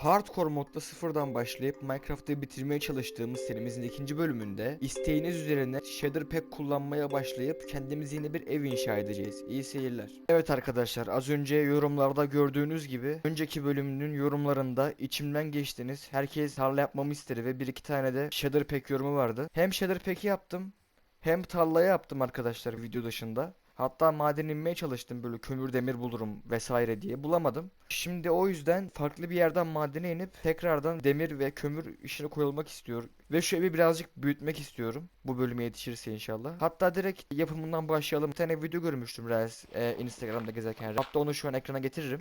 Hardcore modda sıfırdan başlayıp Minecraft'ı bitirmeye çalıştığımız serimizin ikinci bölümünde isteğiniz üzerine Shader Pack kullanmaya başlayıp kendimize yeni bir ev inşa edeceğiz. İyi seyirler. Evet arkadaşlar az önce yorumlarda gördüğünüz gibi önceki bölümünün yorumlarında içimden geçtiniz. Herkes tarla yapmamı istedi ve bir iki tane de Shader Pack yorumu vardı. Hem Shader Pack'i yaptım hem tarlaya yaptım arkadaşlar video dışında. Hatta maden inmeye çalıştım böyle kömür demir bulurum vesaire diye bulamadım. Şimdi o yüzden farklı bir yerden madene inip tekrardan demir ve kömür işine koyulmak istiyor. Ve şu evi birazcık büyütmek istiyorum. Bu bölüme yetişirse inşallah. Hatta direkt yapımından başlayalım. Bir tane video görmüştüm Reels e, Instagram'da gezerken. Hatta onu şu an ekrana getiririm.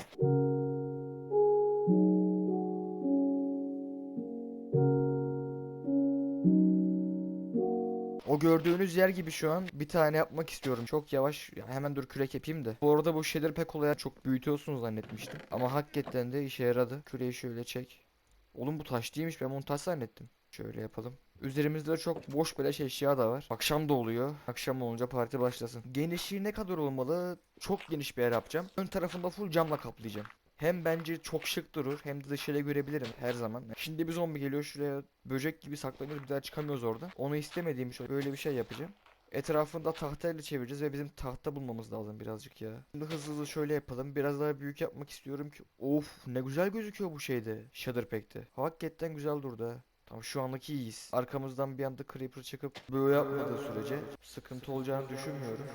Gördüğünüz yer gibi şu an bir tane yapmak istiyorum. Çok yavaş. Ya hemen dur kürek yapayım da. Bu arada bu şeyleri pek olaya çok büyütüyorsunuz zannetmiştim. Ama hakikaten de işe yaradı. Küreği şöyle çek. Oğlum bu taş değilmiş. Ben bunu taş zannettim. Şöyle yapalım. Üzerimizde çok boş beleş eşya da var. Akşam da oluyor. Akşam olunca parti başlasın. Genişliği ne kadar olmalı? Çok geniş bir yer yapacağım. Ön tarafında full camla kaplayacağım. Hem bence çok şık durur hem de dışarıya görebilirim her zaman. Şimdi bir zombi geliyor şuraya böcek gibi saklanıyoruz bir daha çıkamıyoruz orada. Onu istemediğim için böyle bir şey yapacağım. Etrafında tahtayla çevireceğiz ve bizim tahta bulmamız lazım birazcık ya. Şimdi hızlı hızlı şöyle yapalım. Biraz daha büyük yapmak istiyorum ki. Of ne güzel gözüküyor bu şeyde. Shader Pack'te. Hakikaten güzel durdu ha. Tamam şu anlık iyiyiz. Arkamızdan bir anda Creeper çıkıp böyle yapmadığı sürece sıkıntı olacağını düşünmüyorum.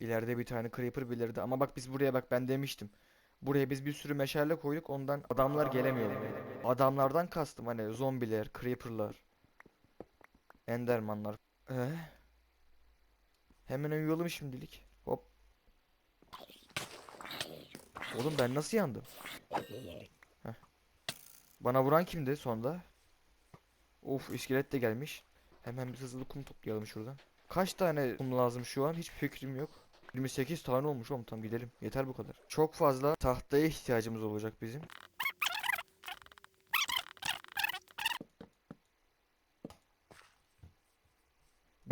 İleride bir tane Creeper belirdi ama bak biz buraya bak ben demiştim. Buraya biz bir sürü meşale koyduk ondan adamlar gelemiyor. Adamlardan kastım hani zombiler, creeperlar, endermanlar. Ee? Hemen uyuyalım şimdilik. Hop. Oğlum ben nasıl yandım? Heh. Bana vuran kimdi sonda? Of iskelet de gelmiş. Hemen bir hızlı kum toplayalım şuradan. Kaç tane kum lazım şu an? Hiç fikrim yok. 28 tane olmuş oğlum tamam gidelim. Yeter bu kadar. Çok fazla tahtaya ihtiyacımız olacak bizim.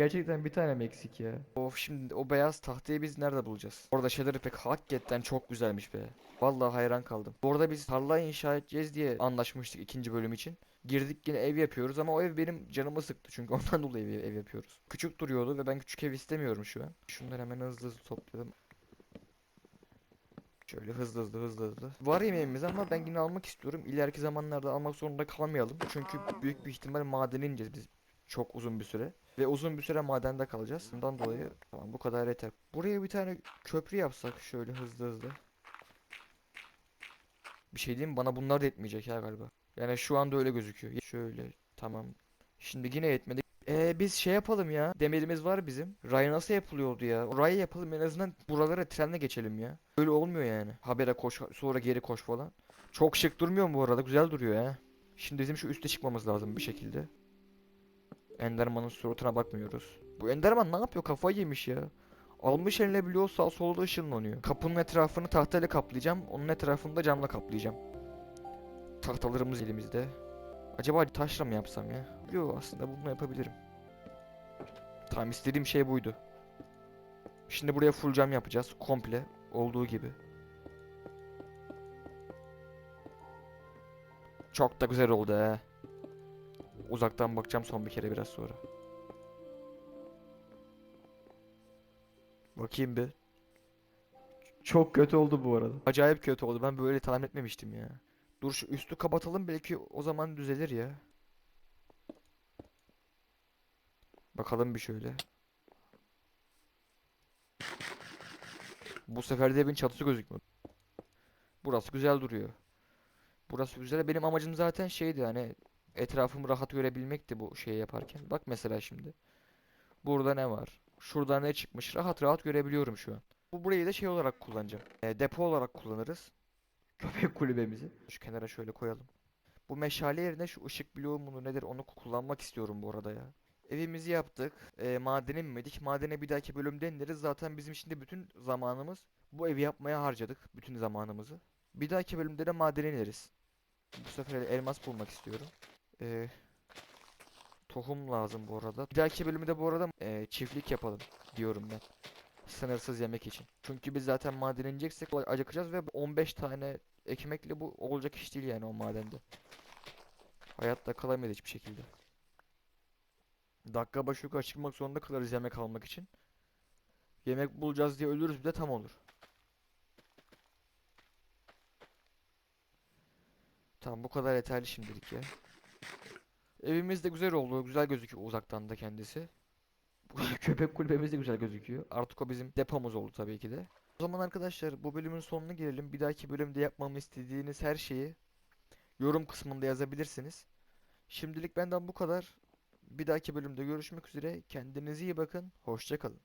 Gerçekten bir tane eksik ya? Of şimdi o beyaz tahtayı biz nerede bulacağız? Orada şeyleri pek hakikaten çok güzelmiş be. Vallahi hayran kaldım. Bu arada biz tarla inşa edeceğiz diye anlaşmıştık ikinci bölüm için. Girdik yine ev yapıyoruz ama o ev benim canımı sıktı çünkü ondan dolayı ev, ev yapıyoruz. Küçük duruyordu ve ben küçük ev istemiyorum şu an. Şunları hemen hızlı hızlı toplayalım. Şöyle hızlı hızlı hızlı hızlı. Var yemeğimiz ama ben yine almak istiyorum. İleriki zamanlarda almak zorunda kalmayalım. Çünkü büyük bir ihtimal madene ineceğiz biz çok uzun bir süre. Ve uzun bir süre madende kalacağız. Bundan dolayı tamam bu kadar yeter. Buraya bir tane köprü yapsak şöyle hızlı hızlı. Bir şey diyeyim bana bunlar da yetmeyecek ya galiba. Yani şu anda öyle gözüküyor. Şöyle tamam. Şimdi yine yetmedi. Ee, biz şey yapalım ya. Demirimiz var bizim. Ray nasıl yapılıyordu ya? Ray yapalım en azından buralara trenle geçelim ya. Öyle olmuyor yani. Habere koş sonra geri koş falan. Çok şık durmuyor mu bu arada? Güzel duruyor ya. Şimdi bizim şu üste çıkmamız lazım bir şekilde. Enderman'ın suratına bakmıyoruz. Bu Enderman ne yapıyor? Kafayı yemiş ya. Almış eline biliyor sağ solda ışınlanıyor. Kapının etrafını tahtayla kaplayacağım. Onun etrafını da camla kaplayacağım. Tahtalarımız elimizde. Acaba taşla mı yapsam ya? Yok aslında bunu yapabilirim. Tamam istediğim şey buydu. Şimdi buraya full cam yapacağız. Komple. Olduğu gibi. Çok da güzel oldu he. Uzaktan bakacağım son bir kere biraz sonra. Bakayım bir. Çok kötü oldu bu arada. Acayip kötü oldu. Ben böyle tahmin etmemiştim ya. Dur şu üstü kapatalım belki o zaman düzelir ya. Bakalım bir şöyle. Bu sefer de evin çatısı gözükmüyor. Burası güzel duruyor. Burası güzel. Benim amacım zaten şeydi hani etrafımı rahat görebilmekti bu şeyi yaparken. Bak mesela şimdi. Burada ne var? Şurada ne çıkmış? Rahat rahat görebiliyorum şu an. Bu burayı da şey olarak kullanacağım. E, depo olarak kullanırız. Köpek kulübemizi. Şu kenara şöyle koyalım. Bu meşale yerine şu ışık bloğu mu nedir onu kullanmak istiyorum bu arada ya. Evimizi yaptık. E, madene inmedik. Madene bir dahaki bölümde ineriz. Zaten bizim şimdi bütün zamanımız bu evi yapmaya harcadık. Bütün zamanımızı. Bir dahaki bölümde de madene ineriz. Bu sefer elmas bulmak istiyorum. Ee, tohum lazım bu arada. Bir dahaki bölümde bu arada e, çiftlik yapalım diyorum ben. Sınırsız yemek için. Çünkü biz zaten maden ineceksek acıkacağız ve 15 tane ekmekle bu olacak iş değil yani o madende. Hayatta kalamayız hiçbir şekilde. Dakika başı yukarı çıkmak zorunda kalırız yemek almak için. Yemek bulacağız diye ölürüz bir de tam olur. Tamam bu kadar yeterli şimdilik ya. Evimiz de güzel oldu. Güzel gözüküyor uzaktan da kendisi. Köpek kulübemiz de güzel gözüküyor. Artık o bizim depomuz oldu tabii ki de. O zaman arkadaşlar bu bölümün sonuna gelelim. Bir dahaki bölümde yapmamı istediğiniz her şeyi yorum kısmında yazabilirsiniz. Şimdilik benden bu kadar. Bir dahaki bölümde görüşmek üzere. Kendinize iyi bakın. Hoşça kalın.